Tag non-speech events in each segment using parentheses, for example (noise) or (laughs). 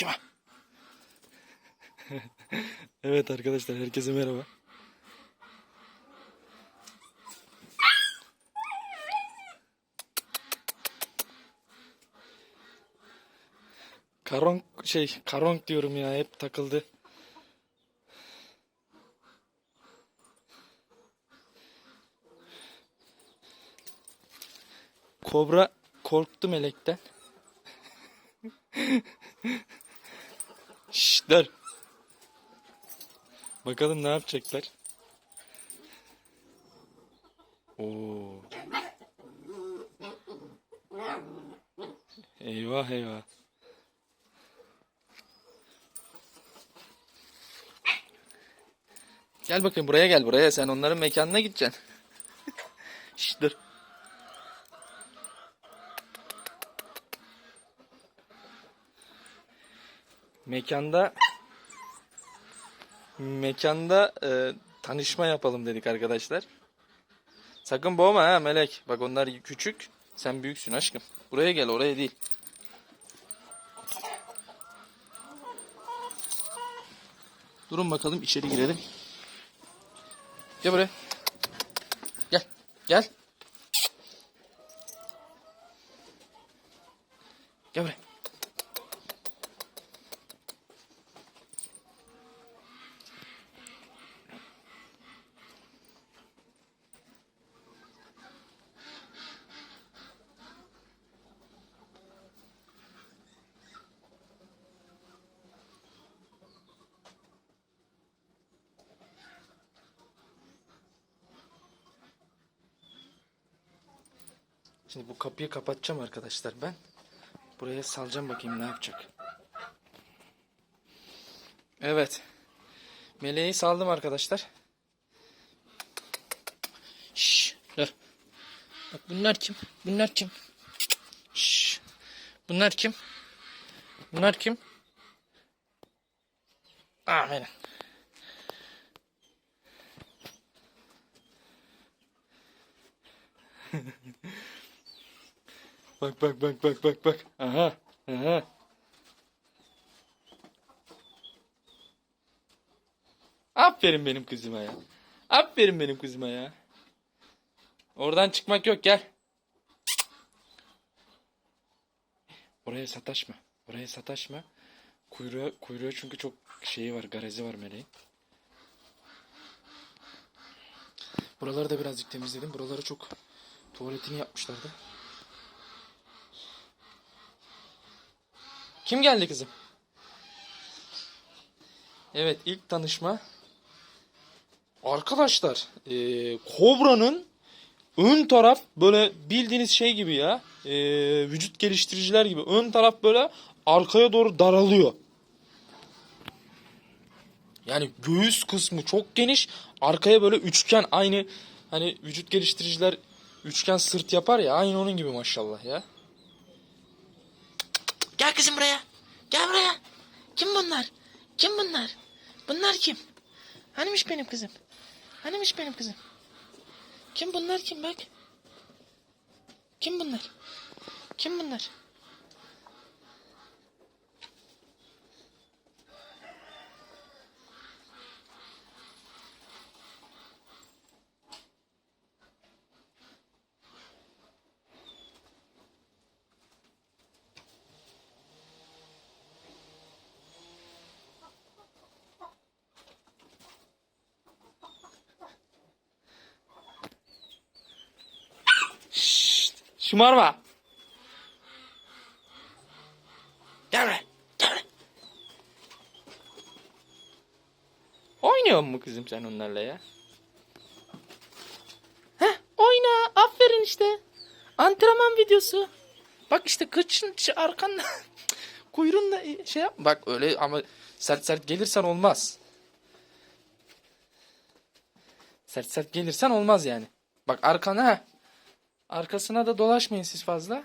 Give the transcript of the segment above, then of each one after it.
Kime? (laughs) evet arkadaşlar herkese merhaba. Karon şey karon diyorum ya hep takıldı. Kobra korktu melekten. (laughs) Şşş. Bakalım ne yapacaklar. Oo. Eyvah eyvah. Gel bakayım buraya gel buraya. Sen onların mekanına gideceksin. (laughs) Şşş dur. Mekanda mekanda e, tanışma yapalım dedik arkadaşlar. Sakın boğma ha Melek. Bak onlar küçük. Sen büyüksün aşkım. Buraya gel oraya değil. Durun bakalım içeri girelim. Gel buraya. Gel. Gel. Gel buraya. Şimdi bu kapıyı kapatacağım arkadaşlar ben. Buraya salacağım bakayım ne yapacak. Evet. Meleği saldım arkadaşlar. Şşş. Dur. Bak bunlar kim? Bunlar kim? Şşş. Bunlar kim? Bunlar kim? Aferin. (laughs) Bak bak bak bak bak bak. Aha. Aha. Aferin benim kızıma ya. Aferin benim kızıma ya. Oradan çıkmak yok gel. Oraya sataşma. Oraya sataşma. Kuyruğu, kuyruğu çünkü çok şeyi var, garezi var meleğin. Buraları da birazcık temizledim. Buraları çok tuvaletini yapmışlardı. Kim geldi kızım? Evet ilk tanışma. Arkadaşlar eee, Kobra'nın ön taraf böyle bildiğiniz şey gibi ya. eee, vücut geliştiriciler gibi. Ön taraf böyle arkaya doğru daralıyor. Yani göğüs kısmı çok geniş. Arkaya böyle üçgen aynı hani vücut geliştiriciler üçgen sırt yapar ya aynı onun gibi maşallah ya. Gel kızım buraya. Gel buraya. Kim bunlar? Kim bunlar? Bunlar kim? Hanimiş benim kızım? Hanimiş benim kızım? Kim bunlar kim bak? Kim bunlar? Kim bunlar? Şşt, şımarma. Gel buraya. Gel buraya. Oynuyor mu kızım sen onlarla ya? Heh, oyna. Aferin işte. Antrenman videosu. Bak işte kıçın şu arkanda (laughs) kuyruğunda şey yap. Bak öyle ama sert sert gelirsen olmaz. Sert sert gelirsen olmaz yani. Bak arkana. Arkasına da dolaşmayın siz fazla.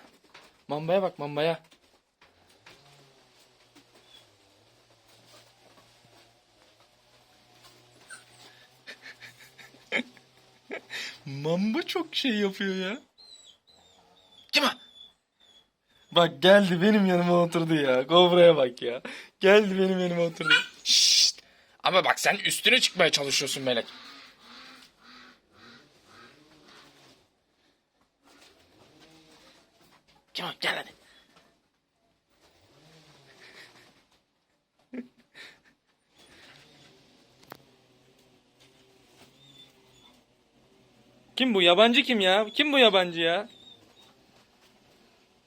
Mambaya bak mambaya. (laughs) Mamba çok şey yapıyor ya. Kim o? Bak geldi benim yanıma oturdu ya. Kobra'ya bak ya. Geldi benim yanıma oturdu. Şşt. Ama bak sen üstüne çıkmaya çalışıyorsun Melek. O? Gel hadi. Kim bu? Yabancı kim ya? Kim bu yabancı ya?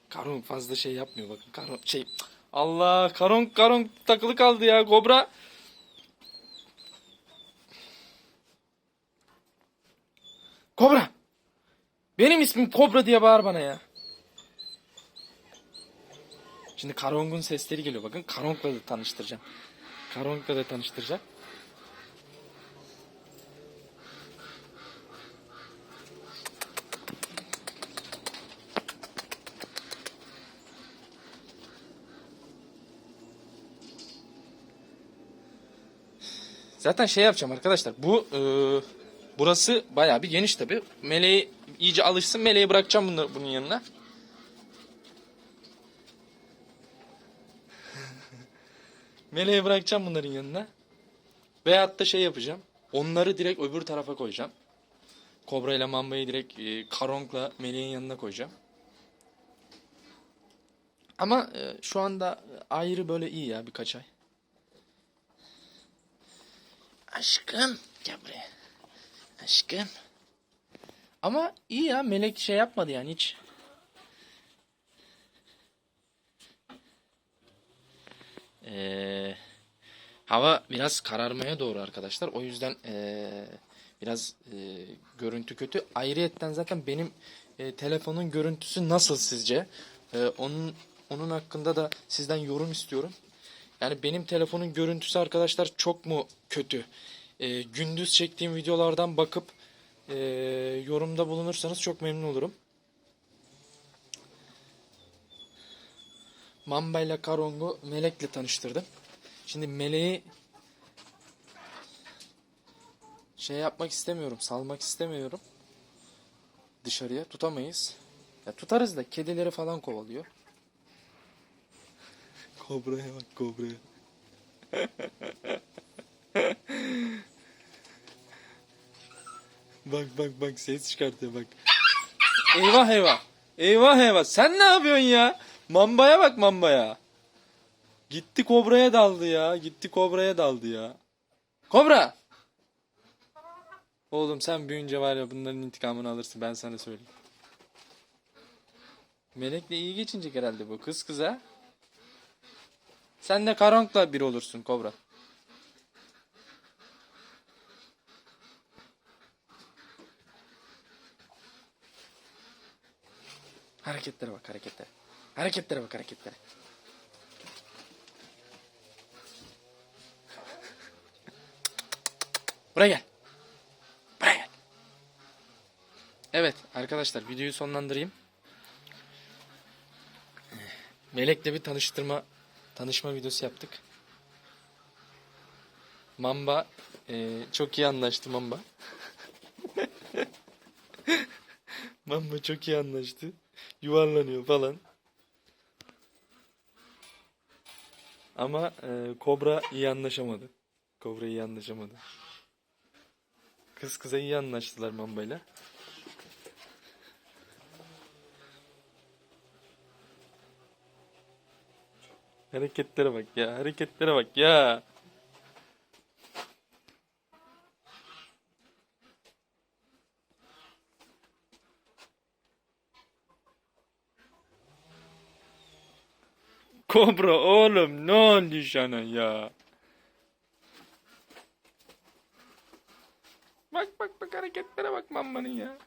Karong fazla şey yapmıyor bakın. Karong şey Allah karong karong takılı kaldı ya kobra. Kobra. Benim ismim Kobra diye bağır bana ya. Şimdi Karong'un sesleri geliyor bakın. Karong'la da tanıştıracağım. Karong'la da tanıştıracağım. Zaten şey yapacağım arkadaşlar. Bu e, burası bayağı bir geniş tabi. Meleği iyice alışsın. Meleği bırakacağım bunları, bunun yanına. Meleği bırakacağım bunların yanına. Veyahut da şey yapacağım. Onları direkt öbür tarafa koyacağım. Kobra ile Mamba'yı direkt e, Karong'la Meleğin yanına koyacağım. Ama e, şu anda ayrı böyle iyi ya birkaç ay. Aşkım. Gel buraya. Aşkım. Ama iyi ya Melek şey yapmadı yani hiç. Ee, hava biraz kararmaya doğru arkadaşlar. O yüzden ee, biraz ee, görüntü kötü. Ayrıyetten zaten benim ee, telefonun görüntüsü nasıl sizce? Ee, onun onun hakkında da sizden yorum istiyorum. Yani benim telefonun görüntüsü arkadaşlar çok mu kötü? Ee, gündüz çektiğim videolardan bakıp ee, yorumda bulunursanız çok memnun olurum. Mamba ile Karong'u Melek'le tanıştırdım. Şimdi Melek'i şey yapmak istemiyorum, salmak istemiyorum. Dışarıya tutamayız. Ya tutarız da kedileri falan kovalıyor. (laughs) Kobra'ya bak kobra'ya. (laughs) Bak bak bak ses çıkartıyor bak. Eyvah eyvah. Eyvah eyvah. Sen ne yapıyorsun ya? Mambaya bak mambaya. Gitti kobraya daldı ya. Gitti kobraya daldı ya. Kobra. Oğlum sen büyüyünce var ya bunların intikamını alırsın ben sana söyleyeyim. Melek'le iyi geçinecek herhalde bu kız kıza. Sen de Karonk'la bir olursun Kobra. Hareketlere bak hareketlere. Hareketlere bak hareketlere. Buraya gel. Buraya gel. Evet arkadaşlar videoyu sonlandırayım. Melek'le bir tanıştırma tanışma videosu yaptık. Mamba e, çok iyi anlaştı Mamba. (laughs) Mamba çok iyi anlaştı. Yuvarlanıyor falan. Ama e, Kobra iyi anlaşamadı. Kobra iyi anlaşamadı. Kız kıza iyi anlaştılar Mamba'yla. Hareketlere bak ya, hareketlere bak ya. Kobra oğlum ne oldu sana ya? Bak bak bak hareketlere bak mammanın ya.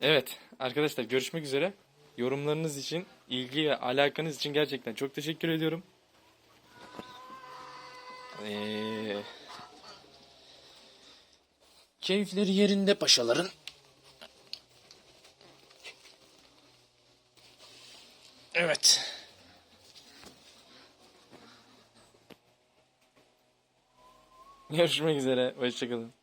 Evet arkadaşlar görüşmek üzere. Yorumlarınız için, ilgi ve alakanız için gerçekten çok teşekkür ediyorum. Ee, keyifleri yerinde paşaların. Evet. Görüşmek üzere. Hoşçakalın.